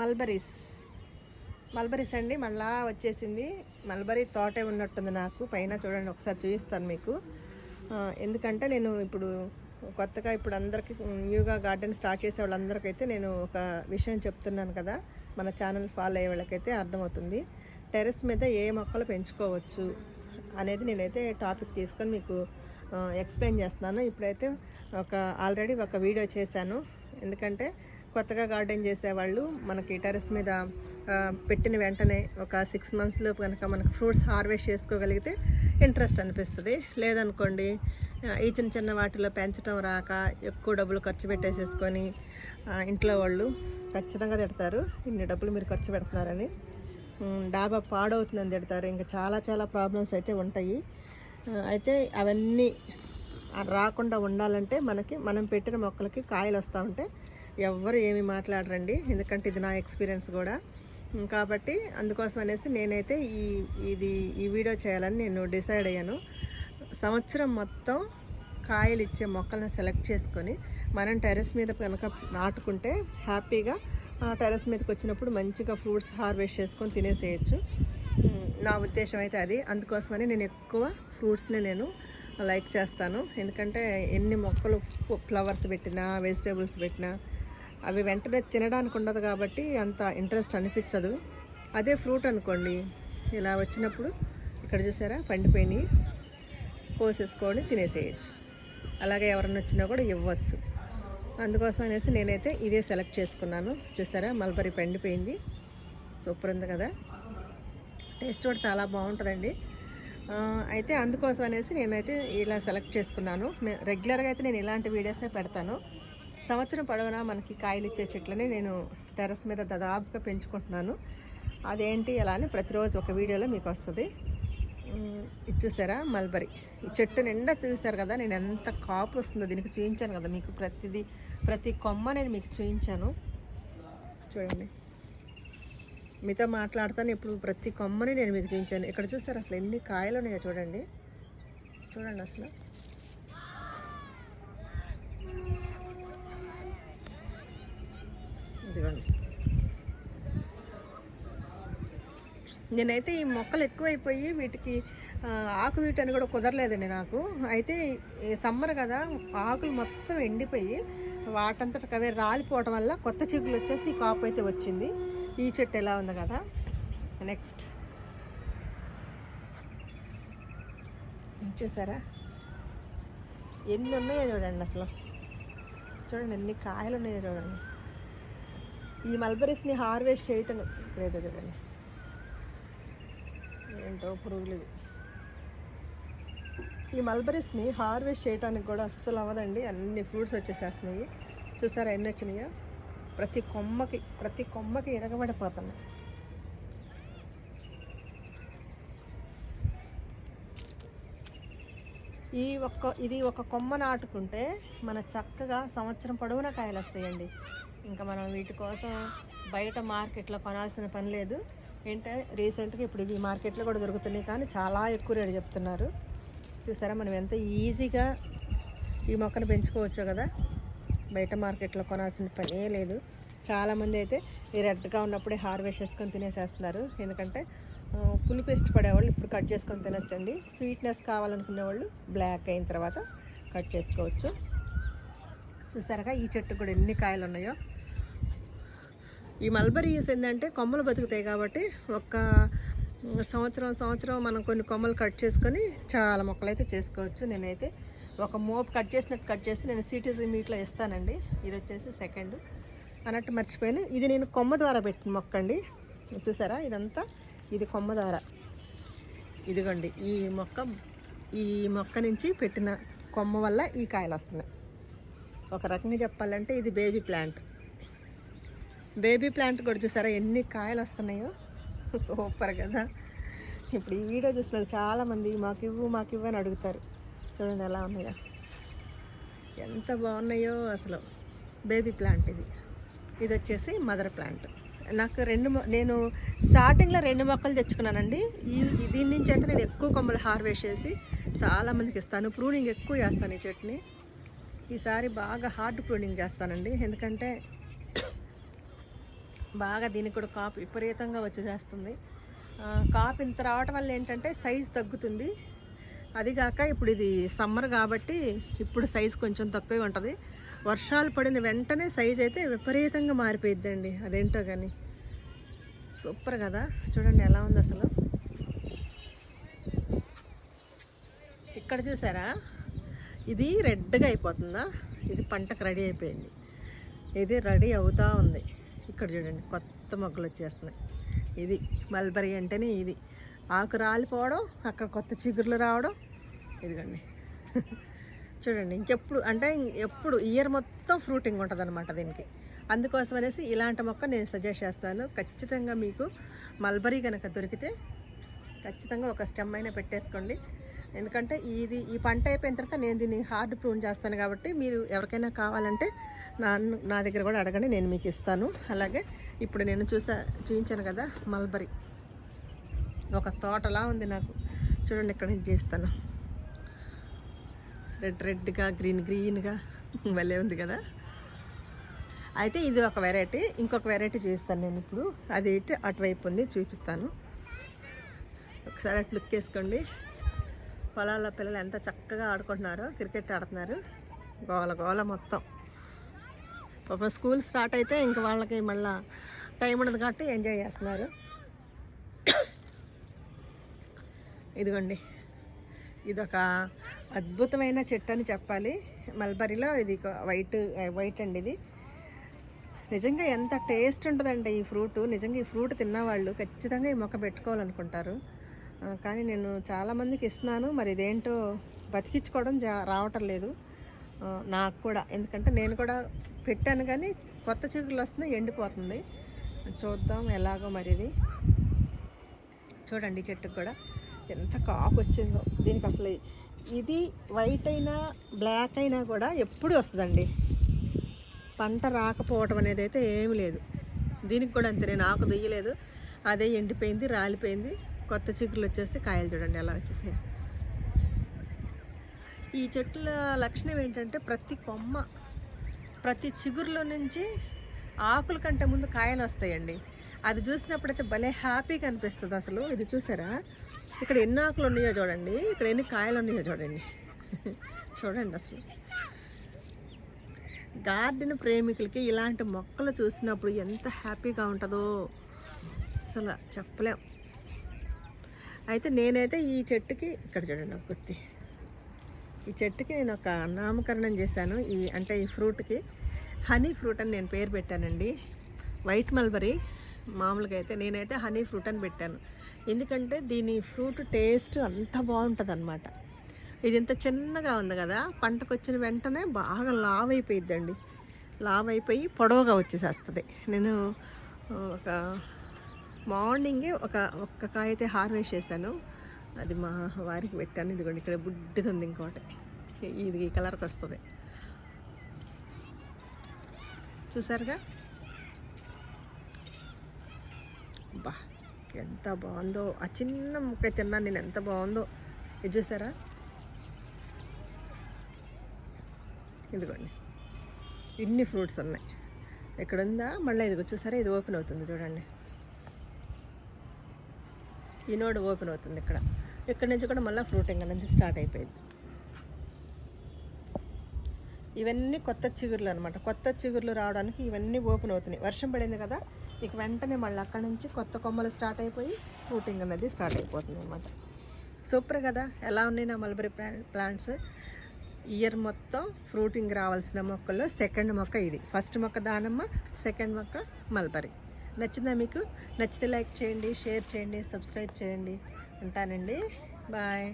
Mulberries. Mulberries అండి మళ్ళా వచ్చేసింది. మల్బరీ తోటే ఉన్నట్టుంది నాకు. పైన చూడండి ఒకసారి చూపిస్తాను మీకు. ఎందుకంటే నేను ఇప్పుడు కొత్తగా ఇప్పుడు అందరికీ న్యూగా గార్డెన్ స్టార్ట్ చేసే వాళ్ళందరికైతే నేను ఒక విషయం చెప్తున్నాను కదా. మన ఛానల్ ఫాలో అయ్యే వాళ్ళకైతే అర్థమవుతుంది. టెర్రస్ మీద ఏ మొక్కలు పెంచుకోవచ్చు అనేది నేనైతే టాపిక్ తీసుకొని మీకు ఎక్స్ప్లెయిన్ చేస్తున్నాను. ఇప్పుడైతే ఒక ఆల్రెడీ ఒక వీడియో చేశాను. ఎందుకంటే కొత్తగా గార్డెన్ చేసేవాళ్ళు మనకి టెర్రస్ మీద పెట్టిన వెంటనే ఒక సిక్స్ మంత్స్లో కనుక మనకు ఫ్రూట్స్ హార్వెస్ట్ చేసుకోగలిగితే ఇంట్రెస్ట్ అనిపిస్తుంది. లేదనుకోండి ఈ చిన్న చిన్న వాటిలో పెంచడం రాక ఎక్కువ డబ్బులు ఖర్చు పెట్టేసేసుకొని ఇంట్లో వాళ్ళు ఖచ్చితంగా తిడతారు. ఇన్ని డబ్బులు మీరు ఖర్చు పెడుతున్నారని. డాబా పాడవుతుందని తిడతారు. ఇంకా చాలా చాలా ప్రాబ్లమ్స్ అయితే ఉంటాయి. అయితే అవన్నీ రాకుండా ఉండాలంటే మనకి మనం పెట్టిన మొక్కలకి కాయలు వస్తూ ఉంటే ఎవ్వరు ఏమి మాట్లాడరండి. ఎందుకంటే ఇది నా ఎక్స్పీరియన్స్ కూడా. కాబట్టి అందుకోసం అనేసి నేనైతే ఈ ఇది ఈ వీడియో చేయాలని నేను డిసైడ్ అయ్యాను. సంవత్సరం మొత్తం కాయలు ఇచ్చే మొక్కలను సెలెక్ట్ చేసుకొని మనం టెర్రస్ మీద కనుక నాటుకుంటే హ్యాపీగా ఆ టెర్రస్ మీదకి వచ్చినప్పుడు మంచిగా ఫ్రూట్స్ హార్వెస్ట్ చేసుకొని తినేసేయచ్చు. నా ఉద్దేశం అయితే అది. అందుకోసమని నేను ఎక్కువ ఫ్రూట్స్ని నేను లైక్ చేస్తాను. ఎందుకంటే ఎన్ని మొక్కలు ఫ్లవర్స్ పెట్టినా వెజిటేబుల్స్ పెట్టినా అవి వెంటనే తినడానికి ఉండదు కాబట్టి అంత ఇంట్రెస్ట్ అనిపించదు. అదే ఫ్రూట్ అనుకోండి. ఇలా వచ్చినప్పుడు ఇక్కడ చూసారా? పండిపోయినాయి కోసేసుకొని తినేసేయచ్చు. అలాగే ఎవరన్నా వచ్చినా కూడా ఇవ్వచ్చు. అందుకోసం అనేసి నేనైతే ఇదే సెలెక్ట్ చేసుకున్నాను. చూసారా? మల్బరీ పండిపోయింది. సూపర్ ఉంది కదా? టేస్ట్ కూడా చాలా బాగుంటుందండి. అయితే అందుకోసం అనేసి నేనైతే ఇలా సెలెక్ట్ చేసుకున్నాను. రెగ్యులర్గా అయితే నేను ఇలాంటి వీడియోసే పెడతాను. సంవత్సరం పొడవునా మనకి కాయలు ఇచ్చే చెట్లని నేను టెర్రస్ మీద దాదాపుగా పెంచుకుంటున్నాను. అదేంటి ఎలా అని ప్రతిరోజు ఒక వీడియోలో మీకు వస్తుంది. ఇది చూసారా? మల్బరీ. ఈ చెట్టు నిండా చూసారు కదా నేను ఎంత కాపు వస్తుందో దీనికి చూపించాను కదా మీకు ప్రతిదీ ప్రతి కొమ్మ నేను మీకు చూపించాను చూడండి. మీతో మాట్లాడతాను. ఇప్పుడు ప్రతి కొమ్మని నేను మీకు చూపించాను. ఇక్కడ చూసారు అసలు ఎన్ని కాయలు ఉన్నాయో చూడండి. చూడండి అసలు. ఇదిగోండి. నేనైతే ఈ మొక్కలు ఎక్కువైపోయి వీటికి ఆకు తీయటానికి కూడా కుదరలేదండి నాకు. అయితే ఈ సమ్మర్ కదా ఆకులు మొత్తం ఎండిపోయి వాటంతట అవే రాలిపోవటం వల్ల కొత్త చిగులు వచ్చేసి ఈ కాపు అయితే వచ్చింది. ఈ చెట్టు ఎలా ఉంది కదా? నెక్స్ట్ చూసారా? ఎన్ని ఉన్నాయో చూడండి అసలు. చూడండి ఎన్ని కాయలు ఉన్నాయో చూడండి. ఈ మల్బరీస్ని హార్వెస్ట్ చేయటం ఇప్పుడైతే చూడండి. ఏంటో పురుగులు ఈ మల్బరీస్ని హార్వెస్ట్ చేయడానికి కూడా అస్సలు అవ్వదండి. అన్ని ఫ్రూట్స్ వచ్చేసేస్తున్నాయి. చూసారా ఎన్ని వచ్చినాయో? ప్రతి కొమ్మకి ప్రతి కొమ్మకి ఇరగబడిపోతున్నాయి. ఈ ఒక్క ఇది ఒక కొమ్మ నాటుకుంటే మన చక్కగా సంవత్సరం పొడవునా కాయలు వస్తాయండి ఇంకా మనం వీటి కోసం బయట మార్కెట్లో కొనాల్సిన పని లేదు. ఏంటంటే రీసెంట్గా ఇప్పుడు ఇవి మార్కెట్లో కూడా దొరుకుతున్నాయి కానీ చాలా ఎక్కువ రేటు చెప్తున్నారు. చూసారా మనం ఎంత ఈజీగా ఈ మొక్కను పెంచుకోవచ్చో కదా. బయట మార్కెట్లో కొనాల్సిన పనే లేదు. చాలామంది అయితే ఈ రెడ్గా ఉన్నప్పుడే హార్వెస్ట్ చేసుకొని తినేసేస్తున్నారు. ఎందుకంటే ఆ, పులుపు ఇష్టపడేవాళ్ళు ఇప్పుడు కట్ చేసుకొని తినొచ్చండి. స్వీట్నెస్ కావాలనుకునే వాళ్ళు బ్లాక్ అయిన తర్వాత కట్ చేసుకోవచ్చు. చూసారుగా ఈ చెట్టు కూడా ఎన్ని కాయలు ఉన్నాయో. ఈ మల్బరీస్ ఏంటంటే కొమ్మలు బతుకుతాయి కాబట్టి ఒక సంవత్సరం సంవత్సరం మనం కొన్ని కొమ్మలు కట్ చేసుకొని చాలా మొక్కలు అయితే చేసుకోవచ్చు. నేనైతే ఒక మోపు కట్ చేసినట్టు కట్ చేసి నేను సిటీజీ మీట్లో ఇస్తానండి. ఇది వచ్చేసి సెకండ్ అన్నట్టు మర్చిపోయాను. ఇది నేను కొమ్మ ద్వారా పెట్టిన మొక్క అండి. చూసారా? ఇదంతా ఇది కొమ్మ ద్వారా. ఇదిగోండి ఈ మొక్క ఈ మొక్క నుంచి పెట్టిన కొమ్మ వల్ల ఈ కాయలు వస్తున్నాయి. ఒక రకంగా చెప్పాలంటే ఇది బేబీ ప్లాంట్ బేబీ ప్లాంట్ కూడా చూసారా? ఎన్ని కాయలు వస్తున్నాయో? సూపర్ కదా? ఇప్పుడు ఈ వీడియో చూసిన చాలామంది మాకు ఇవ్వు మాకు ఇవ్వు అని అడుగుతారు. చూడండి ఎలా ఉన్నాయో. ఎంత బాగున్నాయో అసలు బేబీ ప్లాంట్ ఇది. ఇది వచ్చేసి మదర్ ప్లాంట్ నాకు రెండు నేను స్టార్టింగ్లో రెండు మొక్కలు తెచ్చుకున్నానండి. ఈ ఈ- దీని నుంచి అయితే నేను ఎక్కువ కొమ్మలు హార్వెస్ట్ చేసి చాలామందికి ఇస్తాను. ప్రూనింగ్ ఎక్కువ చేస్తాను ఈ చెట్టుని. ఈసారి బాగా హార్డ్ ప్రూనింగ్ చేస్తానండి. ఎందుకంటే బాగా దీనికి కూడా కాపు విపరీతంగా వచ్చేసేస్తుంది. కాపు ఇంత రావటం వల్ల ఏంటంటే సైజ్ తగ్గుతుంది. అది కాక ఇప్పుడు ఇది సమ్మర్ కాబట్టి ఇప్పుడు సైజ్ కొంచెం తక్కువే ఉంటుంది. వర్షాలు పడిన వెంటనే సైజ్ అయితే విపరీతంగా మారిపోయిద్దండి. అదేంటో కానీ సూపర్ కదా. చూడండి ఎలా ఉంది అసలు. ఇక్కడ చూసారా? ఇది రెడ్గా అయిపోతుందా? ఇది పంటకు రెడీ అయిపోయింది. ఇది రెడీ అవుతూ ఉంది. ఇక్కడ చూడండి కొత్త మొగ్గలు వచ్చేస్తున్నాయి. ఇది మల్బరీ అంటేనే ఇది. ఆకు రాలిపోవడం అక్కడ కొత్త చిగుర్లు రావడం ఇదిగోండి. చూడండి ఇంకెప్పుడు అంటే ఇం- ఎప్పుడు ఇయర్ మొత్తం ఫ్రూటింగ్ ఉంటుంది అనమాట దీనికి. అందుకోసం అనేసి ఇలాంటి మొక్క నేను సజెస్ట్ చేస్తాను. ఖచ్చితంగా మీకు మల్బరీ కనుక దొరికితే ఖచ్చితంగా ఒక స్టెమ్ అయినా పెట్టేసుకోండి. ఎందుకంటే ఇది ఈ పంట అయిపోయిన తర్వాత నేను దీన్ని హార్డ్ ప్రూన్ చేస్తాను కాబట్టి మీరు ఎవరికైనా కావాలంటే నా నా దగ్గర కూడా అడగండి నేను మీకు ఇస్తాను. అలాగే ఇప్పుడు నేను చూసా చూపించాను కదా మల్బరీ. ఒక తోటలా ఉంది నాకు. చూడండి ఇక్కడ నుంచి చేస్తాను. రెడ్ రెడ్గా గ్రీన్ గ్రీన్గా. భలే ఉంది కదా. అయితే ఇది ఒక వెరైటీ. ఇంకొక వెరైటీ చూపిస్తాను నేను ఇప్పుడు. అది అటువైపు ఉంది చూపిస్తాను. ఒకసారి అటు లుక్ వేసుకోండి పొలాల్లో పిల్లలు ఎంత చక్కగా ఆడుకుంటున్నారో క్రికెట్ ఆడుతున్నారు. గోల గోల మొత్తం. పాప స్కూల్ స్టార్ట్ అయితే ఇంక వాళ్ళకి మళ్ళీ టైం ఉండదు కాబట్టి ఎంజాయ్ చేస్తున్నారు. ఇదిగోండి. ఇదొక అద్భుతమైన చెట్టు అని చెప్పాలి. మల్బరీలో ఇది వైట్ వైట్ అండి ఇది. నిజంగా ఎంత టేస్ట్ ఉంటుందండి ఈ ఫ్రూట్. నిజంగా ఈ ఫ్రూట్ తిన్నవాళ్ళు ఖచ్చితంగా ఈ మొక్క పెట్టుకోవాలనుకుంటారు. కానీ నేను చాలామందికి ఇస్తున్నాను. మరి ఇదేంటో బతికించుకోవడం జా రావటం లేదు. నాకు కూడా. ఎందుకంటే నేను కూడా పెట్టాను కానీ కొత్త చిగురులు వస్తున్నాయి ఎండిపోతుంది చూద్దాం ఎలాగో మరి ఇది. చూడండి చెట్టుకు కూడా. ఎంత కాపు వచ్చిందో. దీనికి అసలు ఇది వైట్ అయినా బ్లాక్ అయినా కూడా ఎప్పుడు వస్తుందండి. పంట రాకపోవటం అనేది అయితే ఏమి లేదు. దీనికి కూడా అంతే నేను ఆకు దియ్యలేదు అదే ఎండిపోయింది రాలిపోయింది. కొత్త చిగురులు వచ్చేస్తే కాయలు చూడండి ఎలా వచ్చేసాయి. ఈ చెట్ల లక్షణం ఏంటంటే ప్రతి కొమ్మ ప్రతి చిగురులో నుంచి ఆకుల కంటే ముందు కాయలు వస్తాయండి. అది చూసినప్పుడైతే భలే హ్యాపీగా అనిపిస్తుంది అసలు. ఇది చూసారా? ఇక్కడ ఎన్ని ఆకులు ఉన్నాయో చూడండి. ఇక్కడ ఎన్ని కాయలు ఉన్నాయో చూడండి. చూడండి అసలు. గార్డెన్ ప్రేమికులకి ఇలాంటి మొక్కలు చూసినప్పుడు ఎంత హ్యాపీగా ఉంటుందో అసలు చెప్పలేం. అయితే నేనైతే ఈ చెట్టుకి ఇక్కడ చూడండి ఒక గుత్తి. ఈ చెట్టుకి నేను ఒక నామకరణం చేశాను. ఈ అంటే ఈ ఫ్రూట్కి. హనీ ఫ్రూట్ అని నేను పేరు పెట్టానండి. White mulberry. మామూలుగా అయితే నేనైతే హనీ ఫ్రూట్ అని పెట్టాను. ఎందుకంటే దీని ఫ్రూట్ టేస్ట్ అంత బాగుంటుంది అనమాట ఇది ఇంత చిన్నగా ఉంది కదా పంటకు వచ్చిన వెంటనే బాగా లావ్ అయిపోయిద్దండి లావ్ అయిపోయి పొడవుగా వచ్చేసేస్తుంది. నేను ఒక మార్నింగే ఒక ఒక్క కాయ అయితే హార్వెస్ట్ చేశాను. అది మా వారికి పెట్టాను. ఇదిగోండి ఇక్కడ బుడ్డిది ఉంది ఇంకోటి. ఇది ఈ కలర్కి వస్తుంది చూసారుగా? బా ఎంత బాగుందో. ఆ చిన్న ముక్క తిన్నాను నేను ఎంత బాగుందో. ఇది చూసారా? ఇదిగోండి. ఇన్ని ఫ్రూట్స్ ఉన్నాయి. ఇక్కడ ఉందా మళ్ళీ ఇదిగో చూసారా? ఇది ఓపెన్ అవుతుంది చూడండి. ఈ నోడ్ ఓపెన్ అవుతుంది ఇక్కడ. ఇక్కడ నుంచి కూడా మళ్ళీ ఫ్రూటింగ్ అనేది స్టార్ట్ అయిపోయింది. ఇవన్నీ కొత్త చిగుర్లు అనమాట కొత్త చిగుర్లు రావడానికి ఇవన్నీ ఓపెన్ అవుతున్నాయి. వర్షం పడింది కదా? ఇక వెంటనే మళ్ళీ అక్కడ నుంచి కొత్త కొమ్మలు స్టార్ట్ అయిపోయి ఫ్రూటింగ్ అనేది స్టార్ట్ అయిపోతుంది అనమాట సూపర్ కదా? ఎలా ఉన్నాయి నా మల్బరీ ప్లాంట్స్? ఇయర్ మొత్తం ఫ్రూటింగ్ రావాల్సిన మొక్కల్లో సెకండ్ మొక్క ఇది. ఫస్ట్ మొక్క దానమ్మ సెకండ్ మొక్క మల్బరీ. నచ్చిందా మీకు? నచ్చితే లైక్ చేయండి షేర్ చేయండి సబ్స్క్రైబ్ చేయండి. ఉంటానండి. బాయ్.